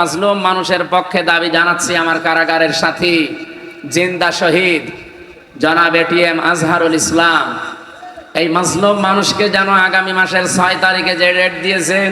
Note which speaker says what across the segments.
Speaker 1: মাজলুম মানুষের পক্ষে দাবি জানাচ্ছি আমার কারাগারের সাথী, জিন্দা শহীদ, জনাব এটিএম আজহারুল ইসলাম। এই মাজলুম মানুষকে যেন আগামী মাসের ছয় তারিখে যে রেট দিয়েছেন,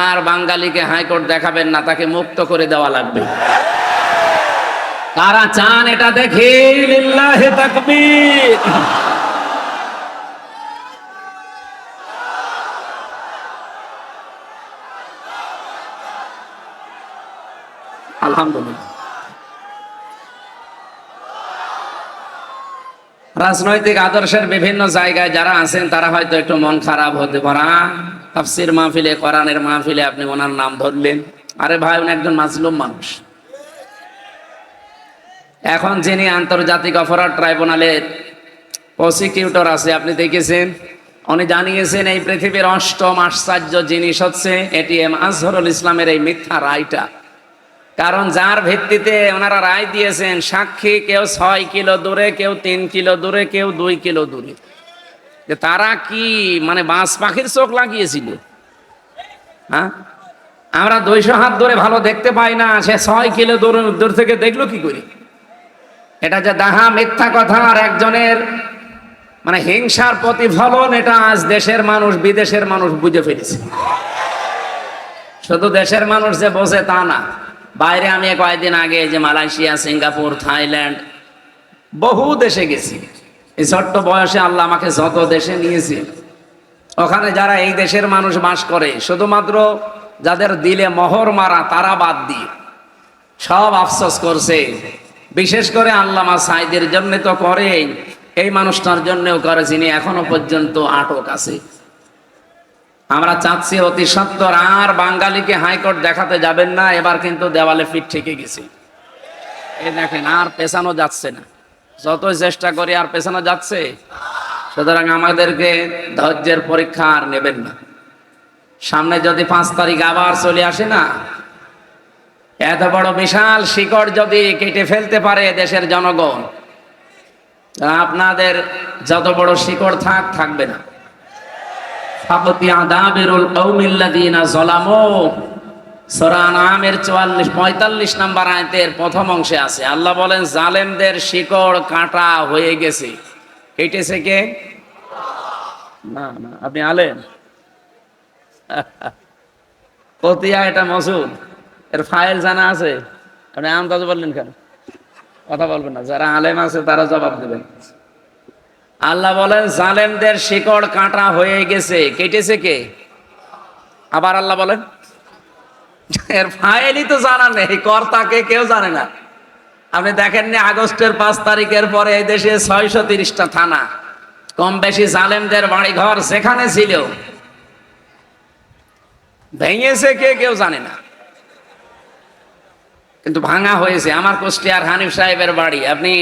Speaker 1: আর বাঙালিকে হাইকোর্ট দেখাবেন না, তাকে মুক্ত করে দেওয়া লাগবে। কারা চান এটা দেখি? আলহামদুলিল্লাহ। রাজনৈতিক আদর্শের বিভিন্ন জায়গায় যারা আছেন, তারা হয়তো একটু মন খারাপ হতে পারা। তাফসির মাহফিলে, কোরআনের মাহফিলে আপনি ওনার নাম ধরলেন। আরে ভাই, উনি একজন মাজলুম মানুষ। এখন যিনি আন্তর্জাতিক অপরাধ ট্রাইব্যুনালের প্রসিকিউটর আছে, আপনি দেখেছেন? উনি জানিয়েছেন, এই পৃথিবীর অষ্টম আশ্চর্য জিনিস হচ্ছে এটিএম আজহরুল ইসলামের এই মিথ্যা রায়টা। কারণ যার ভিত্তিতে ওনারা রায় দিয়েছেন, সাক্ষী কেউ ছয় কিলো দূরে, কেউ তিন কিলো দূরে, কেউ দুই কিলো দূরে। যে তারা কি মানে বাঁশ পাখির চোখ লাগিয়েছিল? হ্যাঁ? আমরা দুইশো হাত ধরে ভালো দেখতে পাই না, সে ছয় কিলো দূর দূর থেকে দেখল কি করি? এটা যে দাহা মিথ্যা কথা আর একজনের মানে হিংসার প্রতিফলন, এটা আজ দেশের মানুষ, বিদেশের মানুষ বুঝে ফেলেছে। শুধু দেশের মানুষ যে বোঝে তা না। বাইরে আমি কয়েকদিন আগে যে মালয়েশিয়া, সিঙ্গাপুর, থাইল্যান্ড, বহু দেশে গেছি। এই ছোট্ট বয়সে আল্লাহ আমাকে যত দেশে নিয়েছে। ওখানে যারা এই দেশের মানুষ বাস করে, শুধুমাত্র যাদের দিলে মোহর মারা, তারা বাদ দিয়ে সব আফসোস করছে। বিশেষ করে আল্লামা সাইদের জন্য তো করে এই মানুষটার জন্যও করে, যিনি এখনও পর্যন্ত আটক আছে। আমরা চাচ্ছি অতি সত্তর আর বাঙালিকে হাইকোর্ট দেখাতে যাবেন না, এবার কিন্তু দেওয়ালে ফিট ঠেকে গেছে। এ দেখেন, আর পেছানো যাচ্ছে না। যতই চেষ্টা করি, আর পেছানো যাচ্ছে। সুতরাং আমাদেরকে ধৈর্যের পরীক্ষা আর নেবেন না। সামনে যদি পাঁচ তারিখ আবার চলে আসে না, এত বড় বিশাল শিকড় যদি কেটে ফেলতে পারে দেশের জনগণ আপনাদের যত বড় শিকড় থাক, থাকবে না। ফাকতি আদাবিরুল কৌমিল্লাদিনা জলামো সূরা আনামের 44 45 নাম্বার আয়াতের প্রথম অংশে আছে। আল্লাহ বলেন, জালেমদের শিকড় কাটা হয়ে গেছে। কেটেছে কে? না না, আপনি আলেন কতিয়া এটা মসুদ? এর ফাইল জানা আছে? আপনি আন্দাজ বললেন কেন? কথা বলবেন না। যারা আলেম আছে, তারা জবাব দেবেন। আল্লাহ বলেন, জালেমদের শিকড় কাটা হয়ে গেছে। কেটেছে কে? আবার আল্লাহ বলেন, এর ফাইলই তো জানা নেই, কর্তাকে কেউ জানে না। আপনি দেখেননি, আগস্টের পাঁচ তারিখের পরে এই দেশে ছয়শো তিরিশটা থানা কম বেশি জালেমদের বাড়ি ঘর সেখানে ছিল। ভেঙেছে কে, কেউ জানে না। কিন্তু ভাঙা হয়েছে। আমার কুষ্টিয়ার হানিফ সাহেবের বাড়ি। আপনি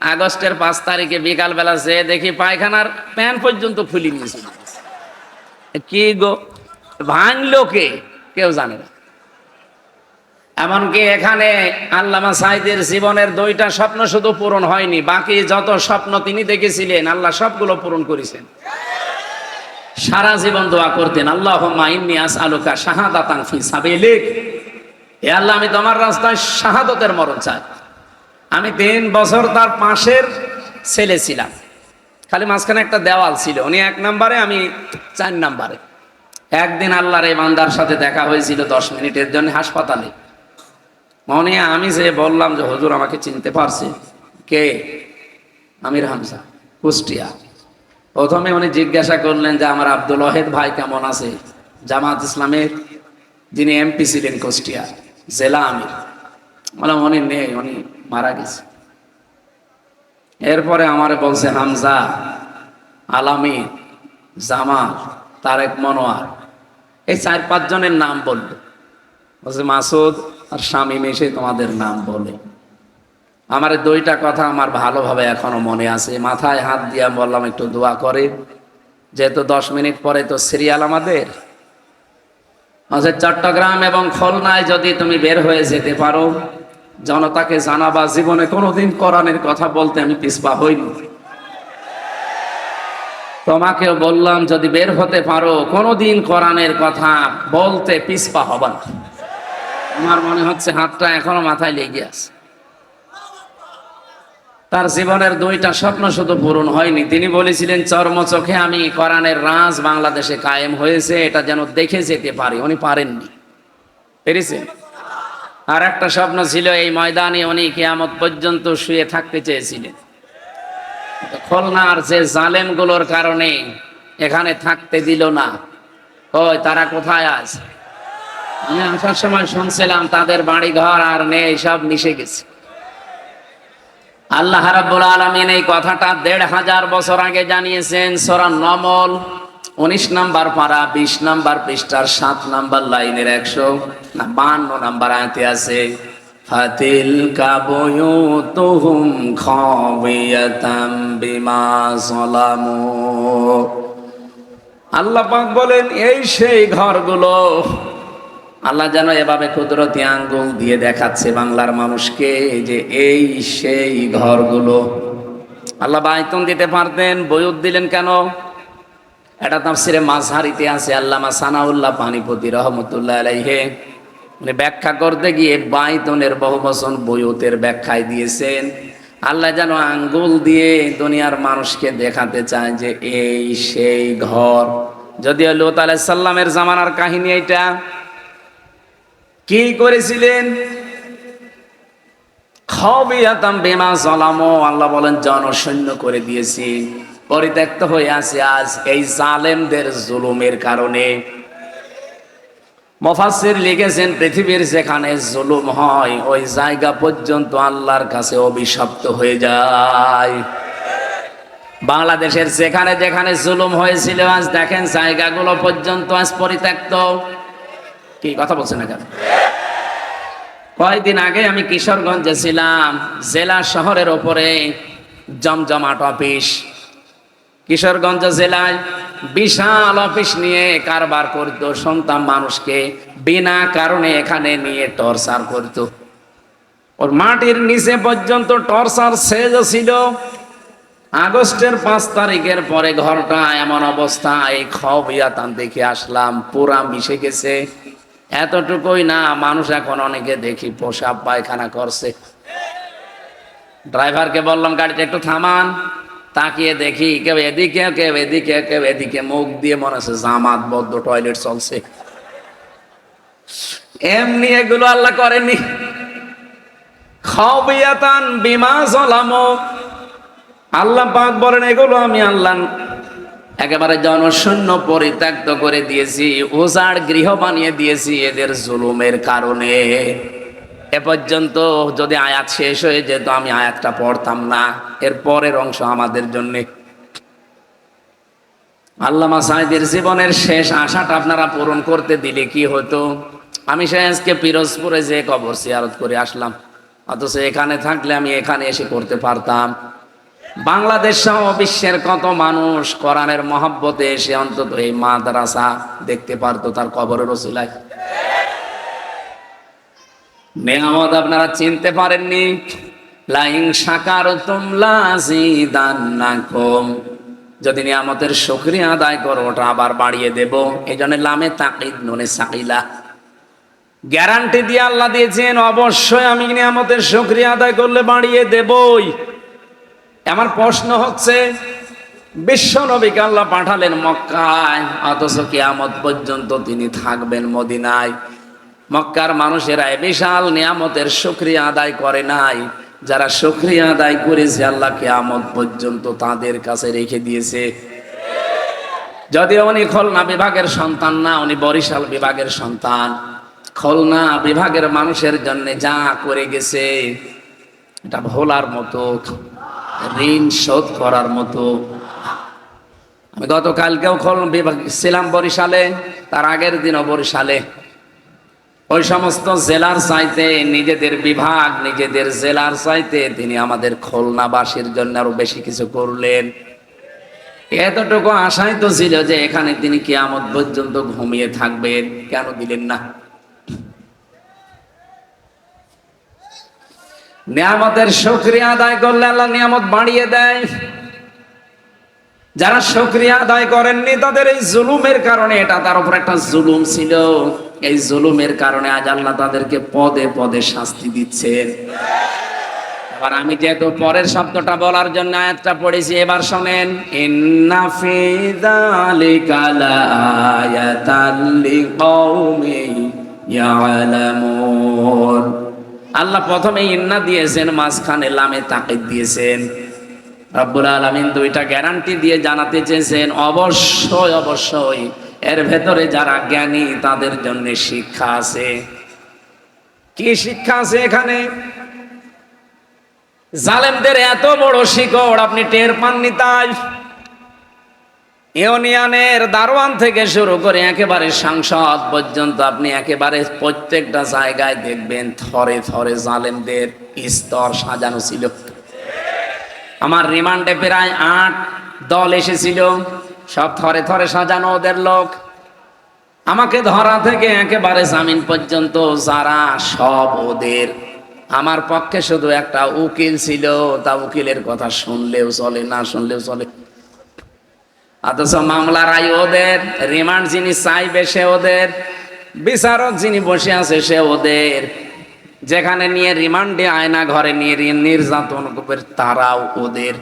Speaker 1: আগস্টের পাঁচ তারিখে বিকালবেলা যে দেখি পায়খানার প্যান পর্যন্ত খুলি নিয়েছিল কি গো? ভাঙলো কে? কেউ জানে এমনকি এখানে আল্লামা সাইদের জীবনের দুইটা স্বপ্ন শুধু পূরণ হয়নি, বাকি যত স্বপ্ন তিনি দেখেছিলেন, আল্লাহ সবগুলো পূরণ করেছেন। সারা জীবন দোয়া করতেন আল্লাহ আস আলুকা শাহাদাতাং ফি সাবিলিক। হে আল্লাহ, আমি তোমার রাস্তায় শাহাদতের মরণ চাই। আমি তিন বছর তার পাশের ছেলে ছিলাম। খালি মাঝখানে একটা দেওয়াল ছিল। উনি এক নাম্বারে, আমি চার নাম্বারে। একদিন আল্লাহর এই বান্দার সাথে দেখা হয়েছিল দশ মিনিটের জন্য হাসপাতালে। মনে আমি যে বললাম যে হজুর আমাকে চিনতে পারছে। কে? আমির হামসা কুষ্টিয়া। প্রথমে উনি জিজ্ঞাসা করলেন যে আমার আব্দুল ওয়াহেদ ভাই কেমন আছে? জামাত ইসলামের, যিনি এমপি ছিলেন কুষ্টিয়া, জেলা আমির। বললাম, উনি নেই, উনি মারা গেছে। এরপরে আমারে বলছে, হামজা আলামী জামাল, তারেক মনোয়ার। এই চার পাঁচজনের নাম বলল। বলছে, মাসুদ আর স্বামী মেশে তোমাদের নাম বলে। আমার দুইটা কথা আমার ভালোভাবে এখনও মনে আছে। মাথায় হাত দিয়া বললাম, একটু দোয়া করে। যেহেতু দশ মিনিট পরে তো সিরিয়াল আমাদের। চট্টগ্রাম এবং খুলনায় যদি তুমি বের হয়ে যেতে পারো জনতাকে জানাবা, জীবনে কোনোদিন কোরআনের কথা বলতে আমি পিসপা হইনি। তোমাকেও বললাম, যদি বের হতে পারো, কোনোদিন কোরআনের কথা বলতে পিসপা হবা না। আমার মনে হচ্ছে হাতটা এখনও মাথায় লেগে আছে। তার জীবনের দুইটা স্বপ্ন শুধু পূরণ হয়নি। তিনি বলেছিলেন চর্মচোখে আমি কোরআনের রাজ বাংলাদেশে কায়েম হয়েছে, এটা যেন দেখে যেতে পারি। উনি পারেননি। পেরেছেন? আর একটা স্বপ্ন ছিল, এই ময়দানে উনি কেয়ামত পর্যন্ত শুয়ে থাকতে চেয়েছিলেন। খুলনার যে জালেমগুলোর কারণে এখানে থাকতে দিল না। ওই তারা কোথায় আছে আমি আসার সময় শুনছিলাম, তাদের বাড়ি ঘর আর নেই, সব মিশে গেছে। আল্লাহ রাব্বুল আলামিন এই কথাটা দেড় হাজার বছর আগে জানিয়েছেন, সূরা নমল। উনিশ নাম্বার পারা বিশ নাম্বার পৃষ্ঠার সাত নাম্বার লাইনের একশো না বান্ন নাম্বার আয়তে আছে, ফাতিল কাবুতুহুম খাবিয়াতাম বিমা সালামু। আল্লাহ পাক বলেন, এই সেই ঘরগুলো আল্লাহ যেন এভাবে কুদরতি আঙ্গুল দিয়ে দেখাচ্ছে বাংলার মানুষকে যে এই সেই ঘরগুলো। আল্লাহ বাইতন দিতে পারতেন বইয়ত দিলেন কেন? এটা তাফসিরে মাঝহারিতে আছে, আল্লামা সানাউল্লাহ পানিপতি রহমতুল্লাহ আলাইহে। উনি ব্যাখ্যা করতে গিয়ে বাইতনের বহু বচন বইয়তের ব্যাখ্যায় দিয়েছেন, আল্লাহ যেন আঙ্গুল দিয়ে দুনিয়ার মানুষকে দেখাতে চায় যে এই সেই ঘর। যদিও লোত আলাইসাল্লামের জামানার কাহিনী এটা কি করেছিলেন? খবিয়াতাম বেমা জলামো, আল্লাহ বলেন জনশূন্য করে দিয়েছি। পরিত্যক্ত হয়ে আছে আজ এই জালেমদের জুলুমের কারণে। মফাসির লিখেছেন, পৃথিবীর যেখানে জুলুম হয়, ওই জায়গা পর্যন্ত আল্লাহর কাছে অভিশপ্ত হয়ে যায়। বাংলাদেশের যেখানে যেখানে জুলুম হয়েছিল, আজ দেখেন জায়গাগুলো পর্যন্ত আজ পরিত্যক্ত। কি কথা বলছেন না কয়েকদিন আগে আমি কিশোরগঞ্জে ছিলাম, জেলা শহরের ওপরে জমজমাট অফিস। কিশোরগঞ্জ জেলায় বিশাল অফিস নিয়ে কারবার করত, সন্তান মানুষকে বিনা কারণে এখানে নিয়ে টর্চার করত। ওর মাটির নিচে পর্যন্ত টর্চার শেষ ছিল। আগস্টের পাঁচ তারিখের পরে ঘরটা এমন অবস্থা, এই খবিয়াতান দেখে আসলাম, পুরা মিশে গেছে। এতটুকুই না, মানুষ এখন অনেকে দেখি পোশাক পায়খানা করছে। ড্রাইভারকে বললাম, গাড়িটা একটু থামান। তাকিয়ে দেখি, কেউ এদিকে কেউ এদিকে কেউ এদিকে মুখ দিয়ে মনে হচ্ছে জামাত, বদ্ধ টয়লেট চলছে। এমনি এগুলো আল্লাহ করেনি। খবিয়াতান বিমা জলামো। আল্লাহ পাক বলেন, এগুলো আমি আল্লাহ একেবারে জনশূন্য পরিত্যক্ত করে দিয়েছি, উজাড় গৃহ বানিয়ে দিয়েছি, এদের জুলুমের কারণে। এ পর্যন্ত যদি আয়াত শেষ হয়ে যেত, আমি আয়াতটা পড়তাম না। এর পরের অংশ আমাদের জন্য। আল্লামা সাহেদের জীবনের শেষ আশাটা আপনারা পূরণ করতে দিলে কি হতো? আমি শেষকে পিরোজপুরে যে কবর সিয়ারত করে আসলাম। অথচ এখানে থাকলে আমি এখানে এসে করতে পারতাম। বাংলাদেশ সহ বিশ্বের কত মানুষ কোরআনের মহাব্বতে এসে অন্তত এই মাদ্রাসা দেখতে পারতো তার কবরের ওসিলায়। নেয়ামত আপনারা চিনতে পারেননি। লাইং সাকার তোমলা জিদান্নাকুম যদি নিয়ামতের শুকরিয়া আদায় করো, ওটা আবার বাড়িয়ে দেব। এই জন্য লামে তাকিদ নুনে সাকিলা। গ্যারান্টি দিয়ে আল্লাহ দিয়েছেন, অবশ্যই আমি নিয়ামতের শুকরিয়া আদায় করলে বাড়িয়ে দেবই। আমার প্রশ্ন হচ্ছে, বিশ্ব নবীকে আল্লাহ পাঠালেন মক্কায়, অথচ কিয়ামত পর্যন্ত তিনি থাকবেন মদিনায়। মক্কার মানুষেরা বিশাল নিয়ামতের শুক্রিয়া আদায় করে নাই। যারা শুক্রিয়া আদায় করেছে, আল্লাহ কিয়ামত পর্যন্ত তাদের কাছে রেখে দিয়েছে। যদিও উনি খুলনা বিভাগের সন্তান না, উনি বরিশাল বিভাগের সন্তান। খুলনা বিভাগের মানুষের জন্য যা করে গেছে, এটা ভোলার মতো, ঋণ শোধ করার মতো। আমি গতকালকেও খোল বিভাগ ছিলাম বরিশালে, তার আগের দিনও বরিশালে। ওই সমস্ত জেলার চাইতে নিজেদের বিভাগ, নিজেদের জেলার চাইতে তিনি আমাদের খুলনাবাসীর জন্য আরও বেশি কিছু করলেন। এতটুকু আশাই তো ছিল যে এখানে তিনি কিয়ামত পর্যন্ত ঘুমিয়ে থাকবেন। কেন দিলেন না? নিয়ামতের শুক্রিয়া আদায় করলে আল্লাহ নিয়ামত বাড়িয়ে দেয়। যারা সক্রিয়া আদায় করেননি, তাদের এই জুলুমের কারণে, এটা তার উপর একটা জুলুম ছিল। এই জুলুমের কারণে আজ আল্লাহ তাদেরকে পদে পদে শাস্তি দিচ্ছেন এবার আমি যেহেতু পরের শব্দটা বলার জন্য আয়াতটা পড়েছি, এবার শোনেন, ইন্না ফি যালিকা ইয়ালামুন। আল্লাহ প্রথমে ইন্না দিয়েছেন, মাঝখানে লামে তাকিদ দিয়েছেন। রব্বুল আলামিন দুইটা গ্যারান্টি দিয়ে জানাতে চেয়েছেন, অবশ্যই অবশ্যই এর ভেতরে যারা জ্ঞানী তাদের জন্য শিক্ষা আছে। কি শিক্ষা আছে এখানে? জালেমদের এত বড় শিকড়, আপনি টের পাননি তাই? ইউনিয়নের দারোয়ান থেকে শুরু করে একেবারে সাংসদ পর্যন্ত আপনি একেবারে প্রত্যেকটা জায়গায় দেখবেন, থরে থরে জালেমদের স্তর সাজানো ছিল। আমার রিমান্ডে প্রায় আট দল এসেছিল। সব থরে থরে সাজানো ওদের লোক। আমাকে ধরা থেকে একেবারে জামিন পর্যন্ত যারা সব ওদের। আমার পক্ষে শুধু একটা উকিল ছিল, তা উকিলের কথা শুনলেও চলে, না শুনলেও চলে। অথচ মামলার আই ওদের, রিমান্ড যিনি চাইবে সে ওদের, বিচারক যিনি বসে আছে সে ওদের। যেখানে নিয়ে রিমান্ডে আয়না ঘরে নিয়ে নির্যাতন করবে তারাও ওদের।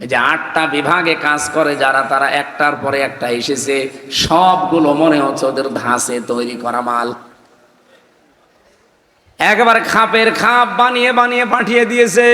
Speaker 1: এই যে আটটা বিভাগে কাজ করে যারা, তারা একটার পরে একটা এসেছে। সবগুলো মনে হচ্ছে ওদের ধাঁচে তৈরি করা মাল। একবার খাপের খাপ বানিয়ে বানিয়ে পাঠিয়ে দিয়েছে।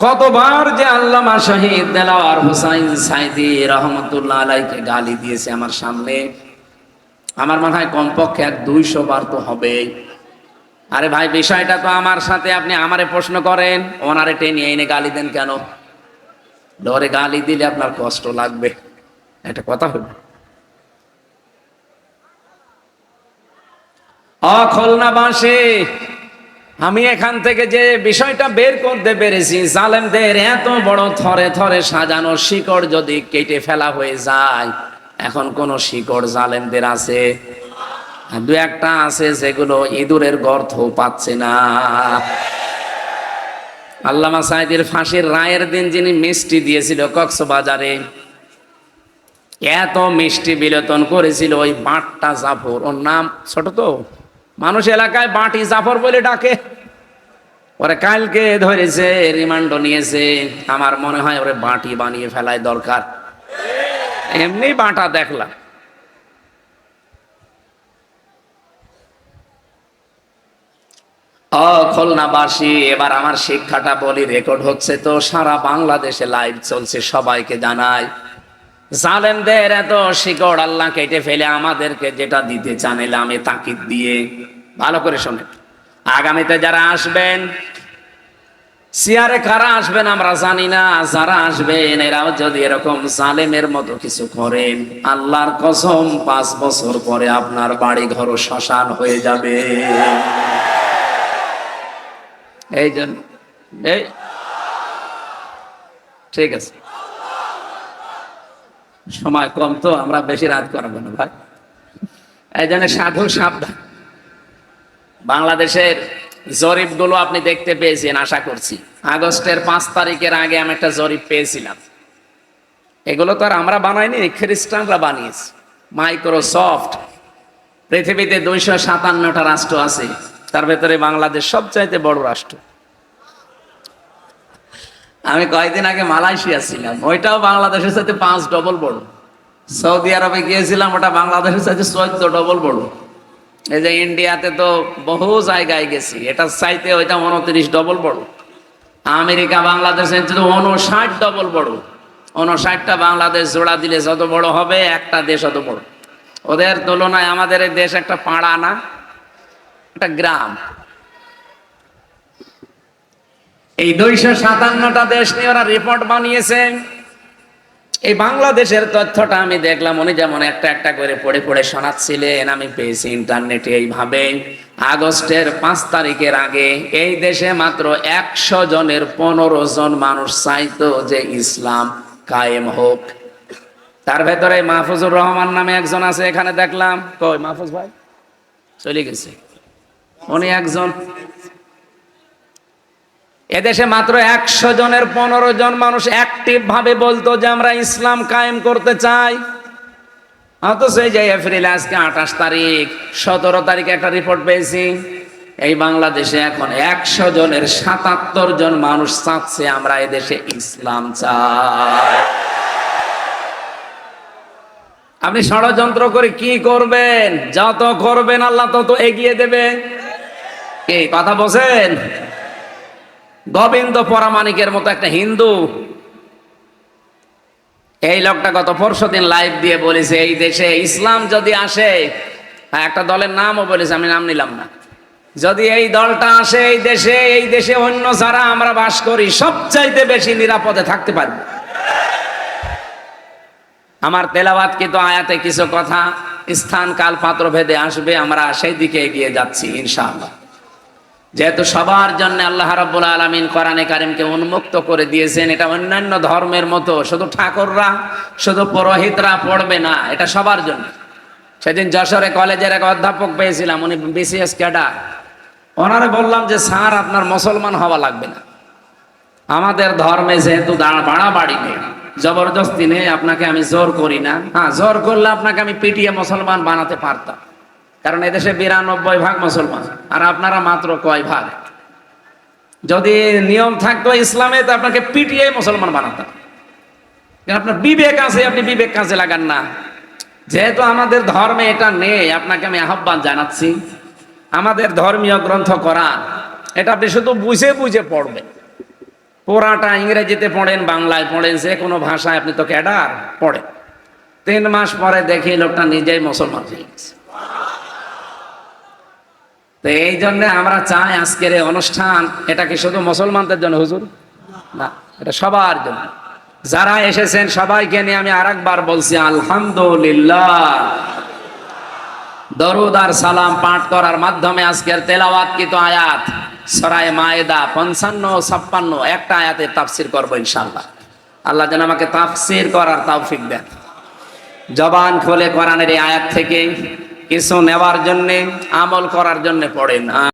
Speaker 1: কতবার যে আল্লামা শহীদ দেলাওয়ার হুসাইন সাইদি রহমতুল্লাহ আলাইকে গালি দিয়েছে আমার সামনে। আমার মনে হয় কমপক্ষে এক দুইশো বার তো হবেই। আরে ভাই, বিষয়টা তো আমার সাথে আপনি আমারে প্রশ্ন করেন, ওনারে টেনে এনে গালি দেন কেন? ডরে গালি দিলে আপনার কষ্ট লাগবে। একটা কথা হলো অখলনাবাসী আমি এখান থেকে যে বিষয়টা বের করতে পেরেছি, জালেমদের এত বড় থরে থরে সাজানো শিকড় যদি কেটে ফেলা হয়ে যায়, এখন কোন শিকড় জালেমদের আছে? দু একটা আছে সেগুলো ইঁদুরের গর্থ পাচ্ছে না। আল্লামা সাইদের ফাঁসির রায়ের দিন যিনি মিষ্টি দিয়েছিল কক্সবাজারে, এত মিষ্টি বিলেতন করেছিল ওই বাঁটটা জাফর। ওর নাম ছোট তো, মানুষ এলাকায় বাঁটি জাফর বলে ডাকে। ওরে কালকে ধরেছে, রিমান্ড নিয়েছে। আমার মনে হয় ওরে বাঁটি বানিয়ে ফেলায় দরকার। এমনি বাঁটা দেখলাম। খুলনাবাসী এবার আমার শিক্ষাটা বলি রেকর্ড হচ্ছে তো, সারা বাংলাদেশে লাইভ চলছে, সবাইকে জানায় জালেমদের এত শিকড়, আল্লাহ কেটে ফেলে আমাদেরকে যেটা দিতে চান আমি তাকিদ দিয়ে, ভালো করে শোনেন। আগামীতে যারা আসবেন, সিয়ারে কারা আসবেন আমরা জানি না, যারা আসবেন, এরাও যদি এরকম জালেমের মতো কিছু করেন, আল্লাহর কসম, পাঁচ বছর পরে আপনার বাড়ি ঘর শ্মশান হয়ে যাবে। এই জন্য এই। ঠিক আছে। সময় কম তো, আমরা বেশি রাত করাবো না ভাই। এই জন্য সাধু সাবধান। বাংলাদেশের জরিপগুলো আপনি দেখতে পেয়েছেন, আশা করছি। আগস্টের পাঁচ তারিখের আগে আমি একটা জরিপ পেয়েছিলাম। এগুলো তো আর আমরা বানাইনি, খ্রিস্টানরা বানিয়েছে। মাইক্রোসফট। পৃথিবীতে দুইশো সাতান্নটা রাষ্ট্র আছে। তার ভেতরে বাংলাদেশ সবচাইতে বড় রাষ্ট্র। আমি কয়েকদিন আগে মালয়েশিয়া ছিলাম। ওইটাও বাংলাদেশের সাথে পাঁচ ডবল বড়। সৌদি আরবে গিয়েছিলাম, ওটা বাংলাদেশের সাথে চোদ্দ ডবল বড়। এই যে ইন্ডিয়াতে তো বহু জায়গায় গেছি এটা চাইতে ওইটা উনত্রিশ ডবল বড়। আমেরিকা, বাংলাদেশের উনষাট ডবল বড়। উনষাটটা বাংলাদেশ জোড়া দিলে যত বড় হবে, একটা দেশ অত বড়। ওদের তুলনায় আমাদের দেশ একটা পাড়া না। একটা গ্রাম। এই দুইশো সাতান্নটা দেশ নিয়ে ওরা রিপোর্ট বানিয়েছে। এই বাংলাদেশের তথ্যটা আমি দেখলাম, উনি যেমন একটা একটা করে পড়ে পড়ে শোনাচ্ছিলেন, আমি পেয়েছি ইন্টারনেটে এইভাবে। আগস্টের পাঁচ তারিখের আগে এই দেশে মাত্র একশো জনের পনেরো জন মানুষ চাইতো যে ইসলাম কায়েম হোক। তার ভেতরে মাহফুজুর রহমান নামে একজন আছে, এখানে দেখলাম। কই মাহফুজ ভাই? চলে গেছে। উনি একজন। এদেশে মাত্র একশো জনের, পনেরো জন মানুষ অ্যাক্টিভ ভাবে বলতো যে আমরা ইসলাম কায়েম করতে চাই। অথচ এই যে এপ্রিল, আজকে আঠাশ তারিখ, সতেরো একটা রিপোর্ট পেয়েছি। এই বাংলাদেশে এখন একশো জনের সাতাত্তর জন মানুষ চাচ্ছে আমরা এদেশে ইসলাম চাই। আপনি ষড়যন্ত্র করে কি করবেন? যত করবেন, আল্লাহ তত এগিয়ে দেবে। কি কথা বলছেন? গোবিন্দ পরামানিকের মতো একটা হিন্দু। এই লোকটা গত পরশু দিন লাইভ দিয়ে বলেছে, এই দেশে ইসলাম যদি আসে একটা দলের নামও বলেছে, আমি নাম নিলাম না। যদি এই দলটা আসে এই দেশে এই দেশে অন্য যারা আমরা বাস করি, সবচাইতে বেশি নিরাপদে থাকতে পারবে আমার তেলাবাদ কিন্তু আয়াতে কিছু কথা? স্থান, কাল পাত্র ভেদে আসবে, আমরা সেই দিকে এগিয়ে যাচ্ছি, ইনশাআল্লাহ। যেহেতু সবার জন্য আল্লাহ রাব্বুল আলামিন কোরআনে কারিমকে উন্মুক্ত করে দিয়েছেন, এটা অন্যান্য ধর্মের মতো। শুধু ঠাকুররা, শুধু পুরোহিতরা পড়বে না, এটা সবার জন্য। সেদিন যশোরে কলেজের এক অধ্যাপক পেয়েছিলাম, উনি বিসিএস ক্যাডার। ওনারে বললাম যে, স্যার, আপনার মুসলমান হওয়া লাগবে না। আমাদের ধর্মে যেহেতু বাড়াবাড়ি নেই, জবরদস্তি নেই, আপনাকে আমি জোর করি না। হ্যাঁ জোর করলে আপনাকে আমি পিটিয়ে মুসলমান বানাতে পারতাম। কারণ এদেশে বিরানব্বই ভাগ মুসলমান। আর আপনারা মাত্র কয় ভাগ? যদি নিয়ম থাকতো ইসলামে, তো আপনাকে পিটিয়ে মুসলমান বানাতাম আপনার বিবেক আছে, আপনি বিবেক কাজে লাগান না। যেহেতু আমাদের ধর্মে এটা নেই, আপনাকে আমি আহ্বান জানাচ্ছি। আমাদের ধর্মীয় গ্রন্থ করা এটা আপনি শুধু বুঝে বুঝে পড়বেন। পুরাটা ইংরেজিতে পড়েন, বাংলায় পড়েন, যে কোনো ভাষায় আপনি তো ক্যাডার পড়েন। তিন মাস পরে দেখি লোকটা নিজেই মুসলমান হয়ে গেছে। তো এই জন্য আমরা চাই আজকের এই অনুষ্ঠান, এটা কি শুধু মুসলমানদের জন্য হুজুর? না, এটা সবার জন্য। যারা এসেছেন, সবাইকে নিয়ে আমি আরেকবার বলছি, আলহামদুলিল্লাহ। দরুদ আর সালাম পাঠ করার মাধ্যমে আজকের তেলাওয়াত কিত আয়াত? সরায় মায়েদা পঞ্চান্ন ছাপ্পান্ন, একটা আয়াতে তাফসির করব ইনশাল্লাহ আল্লাহ যেন আমাকে তাফসির করার তৌফিক দেন। জবান খোলে কোরআনের এই আয়াত থেকে কিছু নেওয়ার জন্যে আমল করার জন্যে পড়েন